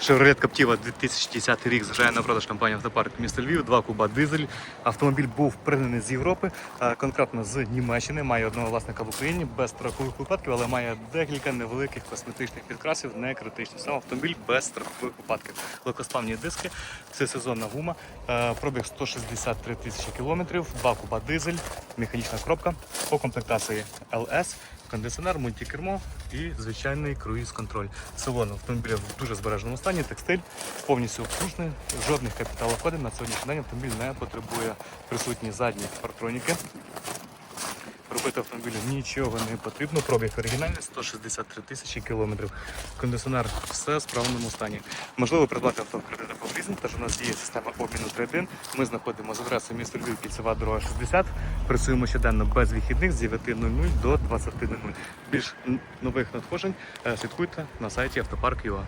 Chevrolet Captiva 2010 рік з'їжджає на продаж компанія автопарк міста Львів, 2 куба дизель. Автомобіль був пригнаний з Європи, конкретно з Німеччини. Має одного власника в Україні без страхових випадків, але має декілька невеликих косметичних підкрасів, не критичні. Сам автомобіль без страхових випадків. Легкосплавні диски, це сезонна гума, е, пробіг 163 тисячі кілометрів, 2 куба дизель, механічна коробка по комплектації LS, кондиціонер, мультикермо і звичайний круїз-контроль. Салон автомобіля в дуже збереженому стані, текстиль повністю обслужений, жодних капіталоходів на сьогоднішній день автомобіль не потребує присутні задні парктроніки. Робити автомобілю нічого не потрібно. Пробіг оригінальний 163 тисячі кілометрів. Кондиціонер все в справному стані. Можливо придбати авто в або тож у нас діє система обміну трейдин. Ми знаходимося з адресою місто Львів, кільцева дорога 60. Працюємо щоденно без вихідних з 9.00 до 20.00. Більш нових надходжень е, слідкуйте на сайті автопарк.ua.